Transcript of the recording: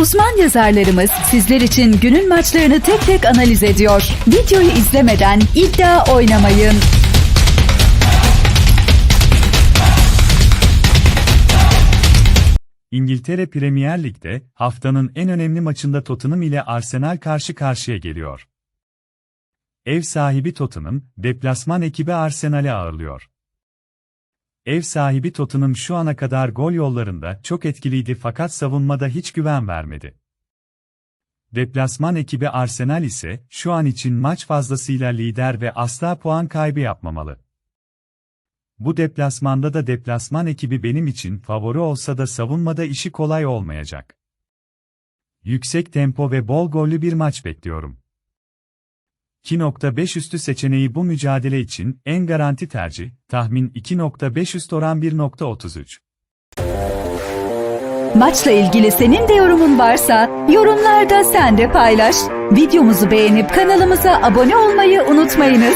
Uzman yazarlarımız sizler için günün maçlarını tek tek analiz ediyor. Videoyu izlemeden iddia oynamayın. İngiltere Premier Lig'de haftanın en önemli maçında Tottenham ile Arsenal karşı karşıya geliyor. Ev sahibi Tottenham, deplasman ekibi Arsenal'i ağırlıyor. Ev sahibi Tottenham şu ana kadar gol yollarında çok etkiliydi fakat savunmada hiç güven vermedi. Deplasman ekibi Arsenal ise şu an için maç fazlasıyla lider ve asla puan kaybı yapmamalı. Bu deplasmanda da deplasman ekibi benim için favori olsa da savunmada işi kolay olmayacak. Yüksek tempo ve bol gollü bir maç bekliyorum. 2.5 üstü seçeneği bu mücadele için en garanti tercih, tahmin 2.5 üst oran 1.33. Maçla ilgili senin de yorumun varsa yorumlarda sen de paylaş. Videomuzu beğenip kanalımıza abone olmayı unutmayınız.